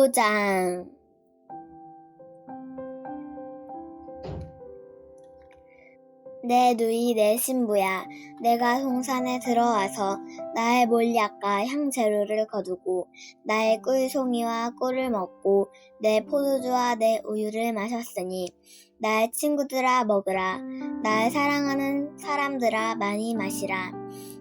5장 내 누이 내 신부야. 내가 동산에 들어와서 나의 몰약과 향재료를 거두고 나의 꿀송이와 꿀을 먹고 내 포도주와 내 우유를 마셨으니 나의 친구들아 먹으라. 나의 사랑하는 사람들아 많이 마시라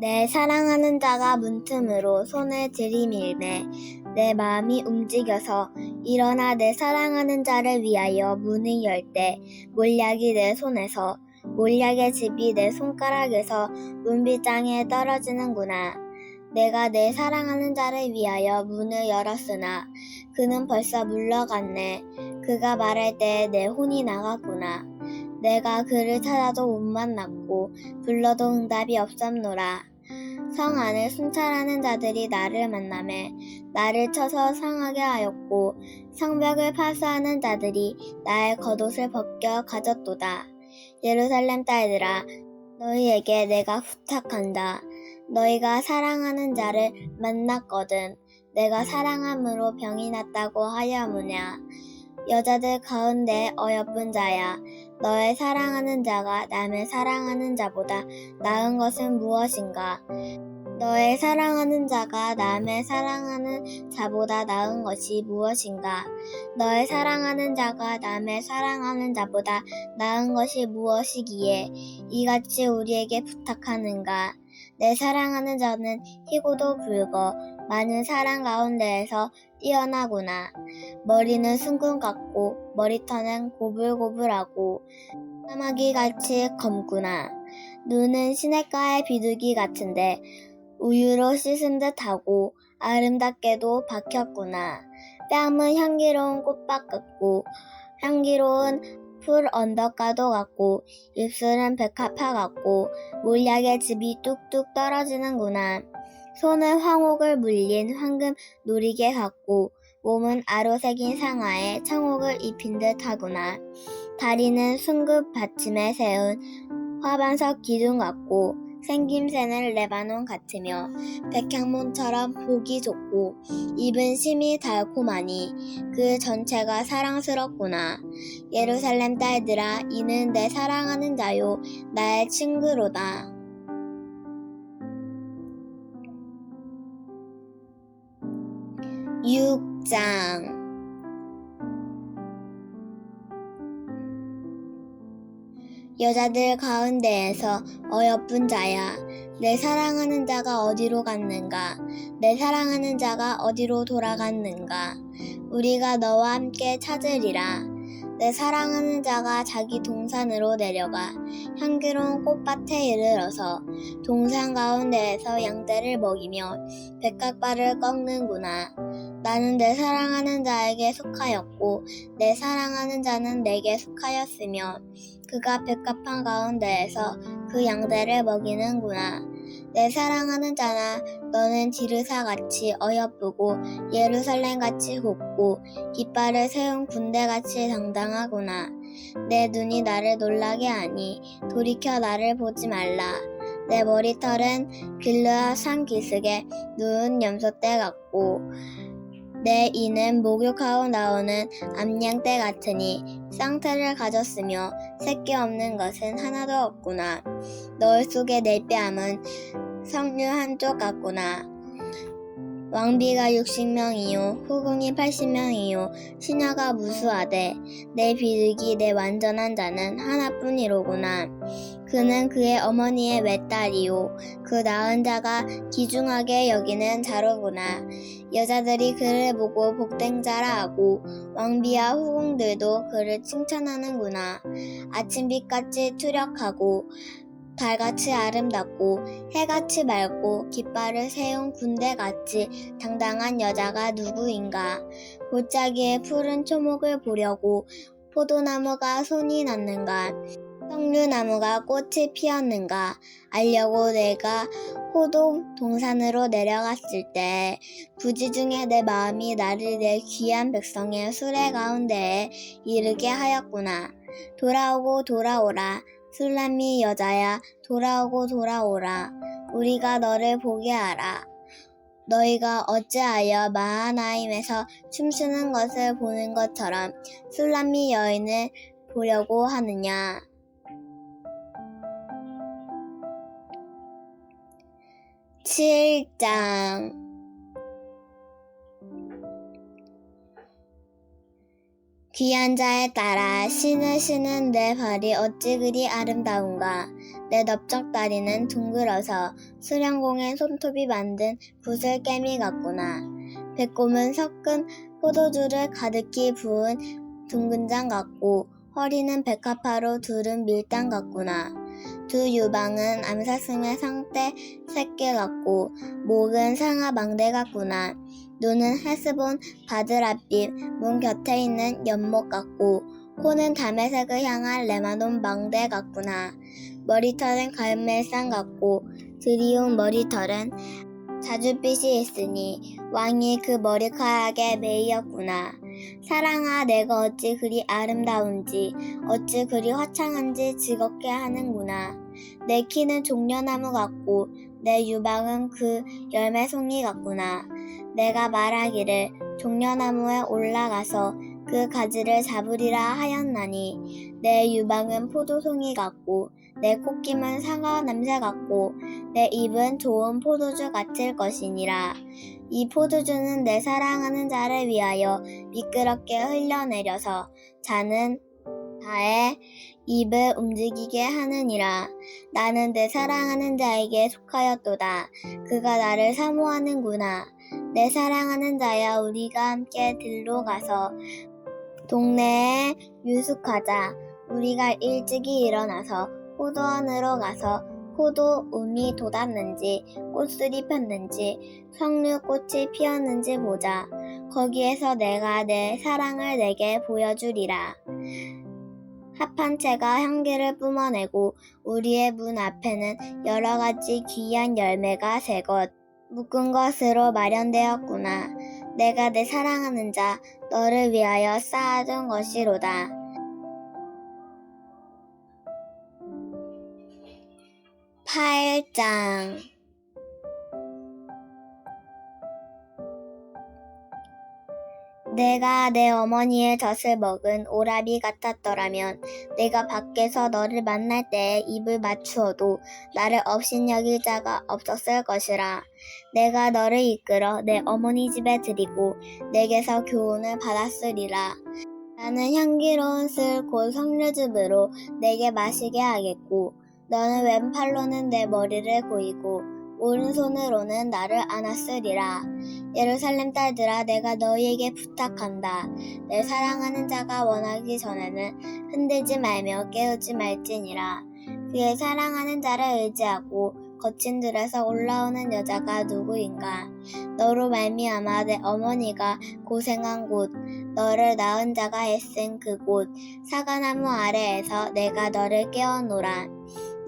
내 사랑하는 자가 문틈으로 손을 들이밀매 내 마음이 움직여서 일어나 내 사랑하는 자를 위하여 문을 열 때 몰약이 내 손에서 몰약의 집이 내 손가락에서 문빗장에 떨어지는구나. 내가 내 사랑하는 자를 위하여 문을 열었으나 그는 벌써 물러갔네. 그가 말할 때 내 혼이 나갔구나. 내가 그를 찾아도 못 만났고 불러도 응답이 없었노라. 성 안에 순찰하는 자들이 나를 만남에 나를 쳐서 상하게 하였고 성벽을 파수하는 자들이 나의 겉옷을 벗겨 가졌도다. 예루살렘 딸들아 너희에게 내가 부탁한다. 너희가 사랑하는 자를 만났거든 내가 사랑함으로 병이 났다고 하여무냐. 여자들 가운데 어여쁜 자야. 너의 사랑하는 자가 남의 사랑하는 자보다 나은 것은 무엇인가? 너의 사랑하는 자가 남의 사랑하는 자보다 나은 것이 무엇인가? 너의 사랑하는 자가 남의 사랑하는 자보다 나은 것이 무엇이기에 이같이 우리에게 부탁하는가? 내 사랑하는 자는 희고도 붉어 많은 사랑 가운데에서 뛰어나구나. 머리는 순금 같고 머리털은 고불고불하고 까마귀 같이 검구나. 눈은 시냇가의 비둘기 같은데 우유로 씻은 듯하고 아름답게도 박혔구나. 뺨은 향기로운 꽃밭 같고 향기로운 풀 언덕가도 같고 입술은 백합화 같고 몰약의 즙이 뚝뚝 떨어지는구나. 손은 황옥을 물린 황금 누리개 같고 몸은 아로색인 상아에 청옥을 입힌 듯 하구나. 다리는 순급 받침에 세운 화반석 기둥 같고 생김새는 레바논 같으며 백향문처럼 보기 좋고 입은 심이 달콤하니 그 전체가 사랑스럽구나. 예루살렘 딸들아 이는 내 사랑하는 자요 나의 친구로다. 6장 여자들 가운데에서 어여쁜 자야. 내 사랑하는 자가 어디로 갔는가? 내 사랑하는 자가 어디로 돌아갔는가? 우리가 너와 함께 찾으리라. 내 사랑하는 자가 자기 동산으로 내려가 향기로운 꽃밭에 이르러서 동산 가운데에서 양떼를 먹이며 백각발을 꺾는구나. 나는 내 사랑하는 자에게 속하였고 내 사랑하는 자는 내게 속하였으며 그가 백합한 가운데에서 그 양떼를 먹이는구나. 내 사랑하는 자나 너는 지르사같이 어여쁘고 예루살렘같이 곱고 깃발을 세운 군대같이 당당하구나. 내 눈이 나를 놀라게 하니 돌이켜 나를 보지 말라. 내 머리털은 길르아 산 기슭에 누운 염소떼 같고 내 이는 목욕하고 나오는 암양떼 같으니 쌍태를 가졌으며 새끼 없는 것은 하나도 없구나. 너울 속의 내 뺨은 석류 한쪽 같구나. 왕비가 60명이요 후궁이 80명이요 시녀가 무수하되 내 비둘기 내 완전한 자는 하나뿐이로구나. 그는 그의 어머니의 외딸이요 그 낳은 자가 귀중하게 여기는 자로구나. 여자들이 그를 보고 복된 자라 하고 왕비와 후궁들도 그를 칭찬하는구나. 아침빛같이 투력하고 달같이 아름답고 해같이 맑고 깃발을 세운 군대같이 당당한 여자가 누구인가? 골짜기에 푸른 초목을 보려고 포도나무가 손이 났는가? 석류나무가 꽃이 피었는가? 알려고 내가 포도 동산으로 내려갔을 때 부지중에 내 마음이 나를 내 귀한 백성의 수레 가운데에 이르게 하였구나. 돌아오고 돌아오라. 술람이 여자야 돌아오고 돌아오라. 우리가 너를 보게 하라. 너희가 어찌하여 마하나임에서 춤추는 것을 보는 것처럼 술람미 여인을 보려고 하느냐. 칠장 귀한 자에 따라 신을 신은 내 발이 어찌 그리 아름다운가. 내 넓적다리는 둥글어서 수령공의 손톱이 만든 구슬깨미 같구나. 배꼽은 섞은 포도주를 가득히 부은 둥근 장 같고 허리는 백합화로 두른 밀당 같구나. 두 유방은 암사슴의 상태 새끼 같고 목은 상아 망대 같구나. 눈은 헤스본 바드랏빛 문 곁에 있는 연못 같고 코는 담에색을 향한 레마논 망대 같구나. 머리털은 갈멜산 같고 드리운 머리털은 자줏빛이 있으니 왕이 그 머리카락에 매이었구나. 사랑아 내가 어찌 그리 아름다운지 어찌 그리 화창한지 즐겁게 하는구나. 내 키는 종려나무 같고 내 유방은 그 열매송이 같구나. 내가 말하기를 종려나무에 올라가서 그 가지를 잡으리라 하였나니 내 유방은 포도송이 같고 내 콧김은 사과 냄새 같고 내 입은 좋은 포도주 같을 것이니라. 이 포도주는 내 사랑하는 자를 위하여 미끄럽게 흘러내려서 자는 자의 입을 움직이게 하느니라. 나는 내 사랑하는 자에게 속하였도다. 그가 나를 사모하는구나. 내 사랑하는 자야 우리가 함께 들로 가서 동네에 유숙하자. 우리가 일찍이 일어나서 포도원으로 가서 포도 운이 돋았는지 꽃술이 폈는지 석류꽃이 피었는지 보자. 거기에서 내가 내 사랑을 내게 보여주리라. 합한 채가 향기를 뿜어내고 우리의 문 앞에는 여러 가지 귀한 열매가 새 것, 묶은 것으로 마련되었구나. 내가 내 사랑하는 자, 너를 위하여 쌓아둔 것이로다. 팔장 내가 내 어머니의 젖을 먹은 오라비 같았더라면 내가 밖에서 너를 만날 때에 입을 맞추어도 나를 업신여길 자가 없었을 것이라. 내가 너를 이끌어 내 어머니 집에 들이고 내게서 교훈을 받았으리라. 나는 향기로운 술곧 석류즙으로 내게 마시게 하겠고 너는 왼팔로는 내 머리를 고이고 오른손으로는 나를 안았으리라. 예루살렘 딸들아 내가 너희에게 부탁한다. 내 사랑하는 자가 원하기 전에는 흔들지 말며 깨우지 말지니라. 그의 사랑하는 자를 의지하고 거친 들에서 올라오는 여자가 누구인가? 너로 말미암아 내 어머니가 고생한 곳, 너를 낳은 자가 애쓴 그곳, 사과나무 아래에서 내가 너를 깨워노라.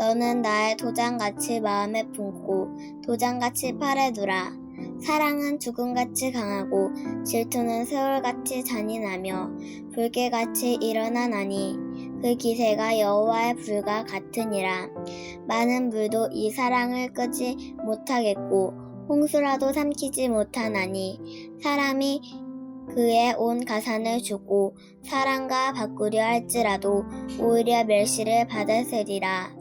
너는 나의 도장같이 마음에 품고 도장같이 팔에 두라. 사랑은 죽음같이 강하고 질투는 세월같이 잔인하며 불길같이 일어나나니 그 기세가 여호와의 불과 같으니라. 많은 물도 이 사랑을 끄지 못하겠고 홍수라도 삼키지 못하나니 사람이 그의 온 가산을 주고 사랑과 바꾸려 할지라도 오히려 멸시를 받았으리라.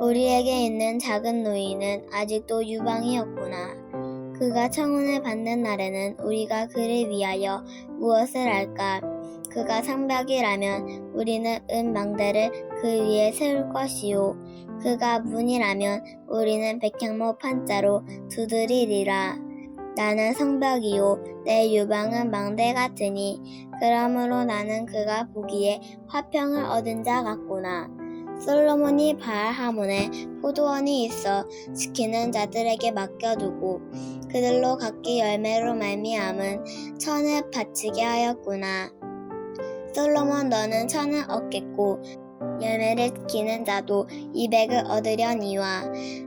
우리에게 있는 작은 노인은 아직도 유방이었구나. 그가 청혼을 받는 날에는 우리가 그를 위하여 무엇을 할까? 그가 상벽이라면 우리는 은망대를 그 위에 세울 것이요. 그가 문이라면 우리는 백향목 판자로 두드리리라. 나는 성벽이요. 내 유방은 망대 같으니 그러므로 나는 그가 보기에 화평을 얻은 자 같구나. 솔로몬이 바알하몬에 포도원이 있어 지키는 자들에게 맡겨두고 그들로 각기 열매로 말미암은 천을 바치게 하였구나. 솔로몬 너는 천을 얻겠고 열매를 지키는 자도 이 백을 얻으려니와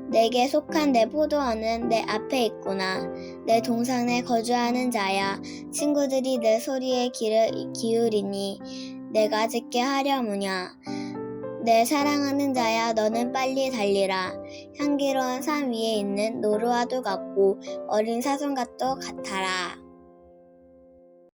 내게 속한 내 포도원은 내 앞에 있구나. 내 동산에 거주하는 자야 친구들이 내 소리에 귀를 기울이니 내가 듣게 하려무냐. 내 사랑하는 자야 너는 빨리 달리라. 향기로운 산 위에 있는 노루와도 같고 어린 사슴과도 같아라.